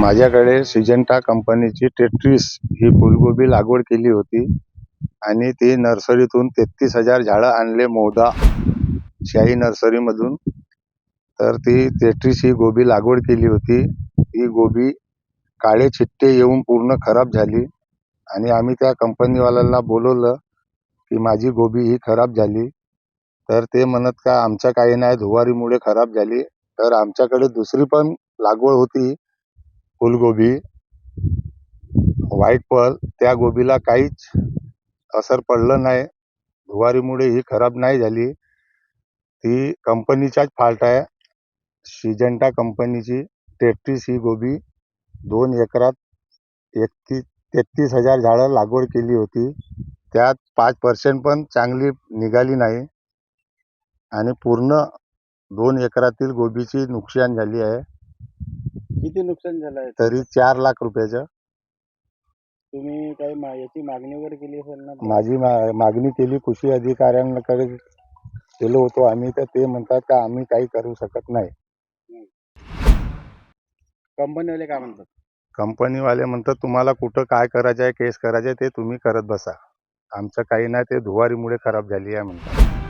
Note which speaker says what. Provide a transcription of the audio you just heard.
Speaker 1: माझ्याकडे सिजंटा कंपनीची टेट्रिस ही फुलगोबी लागवड केली होती आणि ती नर्सरीतून तेहतीस हजार झाडं आणले मोदा शाही नर्सरीमधून. तर ती तेहतीस ही गोबी लागवड केली होती. ही गोबी काळे चिट्टे येऊन पूर्ण खराब झाली आणि आम्ही त्या कंपनीवाल्यांना बोलवलं की माझी गोबी ही खराब झाली. तर ते म्हणत का आमच्या काही नाही धुवारीमुळे खराब झाली. तर आमच्याकडे दुसरी पण लागवड होती. फुलगोबी व्हाईट पर्ल त्या गोबीला काहीच असर पडलं नाही. धुवारीमुळे ही खराब नाही झाली. ती कंपनीचाच फाल्ट आहे. सिजंटा कंपनीची तेहतीस ही गोबी दोन एकरात एकतीस तेहतीस हजार झाडं लागवड केली होती. त्यात पाच पर्सेंट पण चांगली निघाली नाही. आणि पूर्ण दोन एकरातील गोबीची नुकसान झाली आहे.
Speaker 2: किती नुकसान झालं आहे?
Speaker 1: तरी चार लाख रुपयाचं.
Speaker 2: तुम्ही काही मा- याची मागणी वगैरे केली असेल ना?
Speaker 1: माझी मा- मागणी केली कृषी अधिकाऱ्यांकडे गेलो होतो. आम्ही तर ते म्हणतात का आम्ही काही करू शकत नाही.
Speaker 2: कंपनीवाले काय म्हणतात?
Speaker 1: कंपनीवाले म्हणतात तुम्हाला कुठं काय करायचं आहे केस करायचं आहे ते तुम्ही करत बसा. आमचं काही नाही ते धुवारीमुळे खराब झाली आहे म्हणतात.